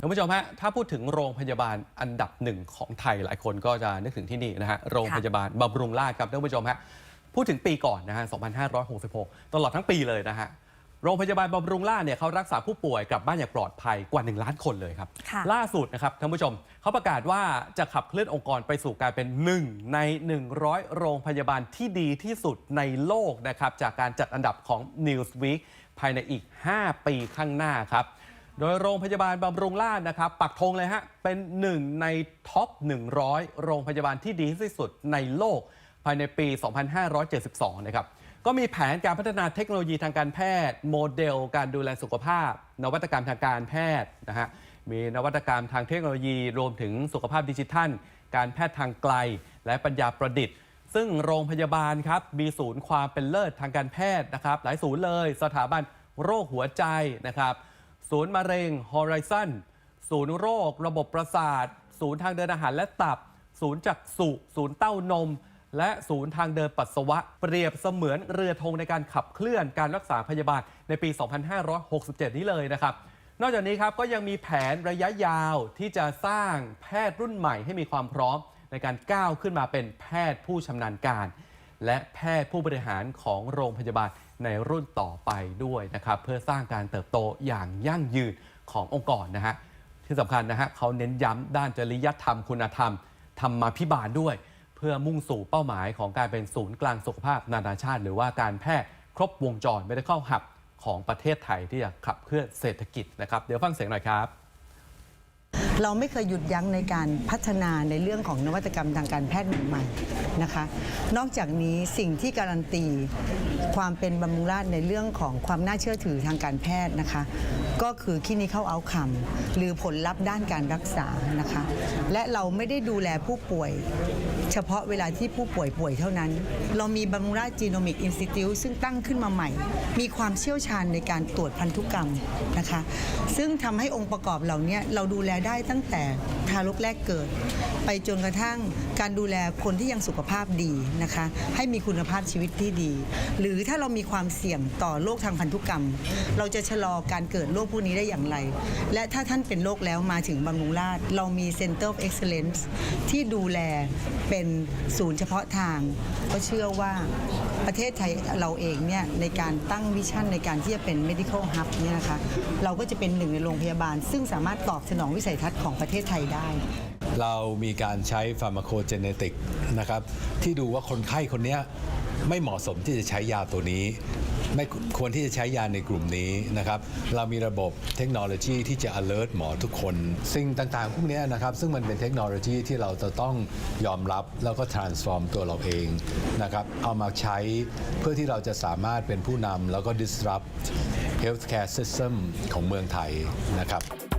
ท่านผู้ชมฮะถ้าพูดถึงโรงพยาบาลอันดับหนึ่งของไทยหลายคนก็จะนึกถึงที่นี่นะฮะโรงพยาบาลบำรุงราษฎร์ครับท่านผู้ชมฮะพูดถึงปีก่อนนะฮะ 2566 ตลอดทั้งปีเลยนะฮะ โรงพยาบาลบำรุงราษฎร์เนี่ยเขารักษาผู้ป่วยกลับบ้านอย่างปลอดภัยกว่า 1 ล้านคนเลยครับ ค่ะล่าสุดนะครับท่านผู้ชมเขาประกาศว่าจะขับเคลื่อนองค์กรไปสู่การเป็น 1 ใน 100 โรงพยาบาลที่ดีที่สุดในโลกนะครับจากการจัดอันดับของ Newsweek ภายในอีก 5 ปีข้างหน้าครับ โดยโรงพยาบาลบำรุงราษฎร์นะครับปักธงเลยฮะเป็นหนึ่งในท็อป 100 โรงพยาบาลที่ดีที่สุดในโลก ภายในปี 2572 นะครับ ก็มีแผนการพัฒนาเทคโนโลยีทางการแพทย์ โมเดล การดูแลสุขภาพ นวัตกรรมทางการแพทย์นะฮะมีนวัตกรรมทางเทคโนโลยีรวมถึงสุขภาพดิจิทัล การแพทย์ทางไกล และปัญญาประดิษฐ์ ซึ่งโรงพยาบาลครับมีศูนย์ความเป็นเลิศทางการแพทย์นะครับหลายศูนย์เลย สถาบันโรคหัวใจนะครับศูนย์มะเร็ง Horizon ศูนย์โรค ระบบประสาท ศูนย์ทางเดินอาหารและตับ ศูนย์จักษุ ศูนย์เต้านม และศูนย์ทางเดินปัสสาวะ เปรียบเสมือนเรือธงในการขับเคลื่อนการรักษาพยาบาลในปี 2567 นี้เลยนะครับ นอกจากนี้ครับก็ยังมีแผนระยะยาวที่จะสร้างแพทย์รุ่นใหม่ให้มีความพร้อม ในการก้าวขึ้นมาเป็นแพทย์ผู้ชำนาญการ และแพทย์ผู้บริหารของโรงพยาบาลในรุ่นต่อไปด้วยนะครับ เพื่อสร้างการเติบโตอย่างยั่งยืนขององค์กรนะฮะที่สำคัญนะฮะเขาเน้นย้ำด้านจริยธรรมคุณธรรมธรรมาภิบาลด้วย เพื่อมุ่งสู่เป้าหมายของการเป็นศูนย์กลางสุขภาพนานาชาติ หรือว่าการแพทย์ครบวงจร medical hub ของประเทศไทยที่จะขับเคลื่อนเศรษฐกิจนะครับ เดี๋ยวฟังเสียงหน่อยครับ เราไม่เคยหยุดยั้งในการพัฒนาในเรื่องของนวัตกรรมทางการแพทย์ใหม่ๆนะคะ นอกจากนี้สิ่งที่การันตีความเป็นบำรุงราษฎร์ในเรื่องของความน่าเชื่อถือทางการแพทย์นะคะ ก็คือคลินิเข้าเอาคำหรือผลลัพธ์ด้านการรักษานะคะ และเราไม่ได้ดูแลผู้ป่วย เฉพาะเวลาที่ผู้ป่วยป่วยเท่านั้น เรามีบำรุงราษจีโนมิกอินสติทิวซึ่งตั้งขึ้นมาใหม่ มีความเชี่ยวชาญในการตรวจพันธุกรรมนะคะ ซึ่งทำให้องค์ประกอบเหล่านี้เราดูแลได้ตั้งแต่ทารกแรกเกิด ไปจนกระทั่งการดูแลคนที่ยังสุขภาพดีนะคะ ให้มีคุณภาพชีวิตที่ดี หรือถ้าเรามีความเสี่ยงต่อโรคทางพันธุกรรม เราจะชะลอการเกิดโรคพวกนี้ได้อย่างไร และถ้าท่านเป็นโรคแล้วมาถึงบำรุงราษฎร์เรามี Center of Excellence ที่ดูแลเป็นศูนย์เฉพาะทาง ก็เชื่อว่าประเทศไทยเราเองเนี่ยในการตั้งวิชั่นในการที่จะเป็น medical hub เนี่ยนะคะเราก็จะเป็นหนึ่งในโรงพยาบาล ซึ่งสามารถตอบสนองวิสัยทัศน์ของประเทศไทยได้ เรามีการใช้ฟาร์มาโคเจเนติกนะครับที่ดูว่าคนไข้คนนี้ไม่เหมาะสมที่จะใช้ยาตัวนี้ ไม่ควรที่จะใช้ยาในกลุ่มนี้นะครับ เรามีระบบเทคโนโลยีที่จะ alert หมอทุกคน สิ่งต่างๆ พวกนี้นะครับ ซึ่งมันเป็นเทคโนโลยีที่เราจะต้องยอมรับแล้วก็ transform ตัวเราเองนะครับ เอามาใช้เพื่อที่เราจะสามารถเป็นผู้นำแล้วก็ disrupt healthcare system ของเมืองไทยนะครับ